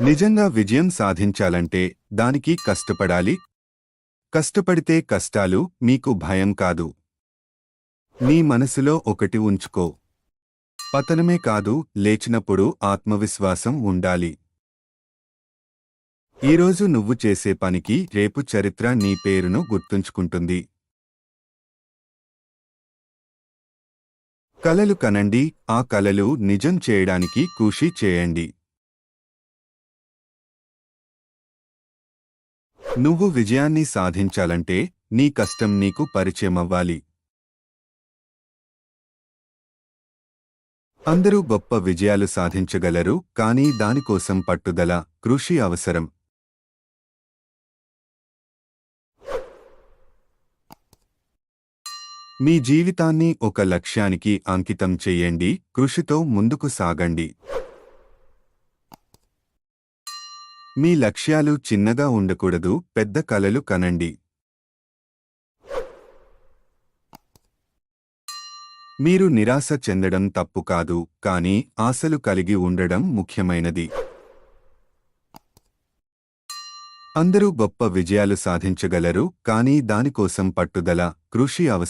నిజంగా విజయం సాధించాలంటే దానికి కష్టపడాలి. కష్టపడితే కష్టాలు మీకు భయం కాదు. నీ మనసులో ఒకటి ఉంచుకో. పతనమే కాదు లేచినప్పుడు ఆత్మవిశ్వాసం ఉండాలి. ఈరోజు నువ్వు చేసే పనికి రేపు చరిత్ర నీ పేరును గుర్తుంచుకుంటుంది. కలలు కనండి ఆ కలలు నిజం చేయడానికి కృషి చేయండి. నువ్వు విజయాన్ని సాధించాలంటే నీ కష్టం నీకు పరిచయమవ్వాలి. అందరూ గొప్ప విజయాలు సాధించగలరు కానీ దానికోసం పట్టుదల కృషి అవసరం. మీ జీవితాన్ని ఒక లక్ష్యానికి అంకితం చేయండి కృషితో ముందుకు సాగండి. మీ లక్ష్యాలు చిన్నగా ఉండకూడదు పెద్ద కలలు కనండి. మీరు నిరాశ చెందడం తప్పు కాదు కానీ ఆశలు కలిగి ఉండడం ముఖ్యమైనది. అందరూ గొప్ప విజయాలు సాధించగలరు కానీ దానికోసం పట్టుదల కృషి అవసరం.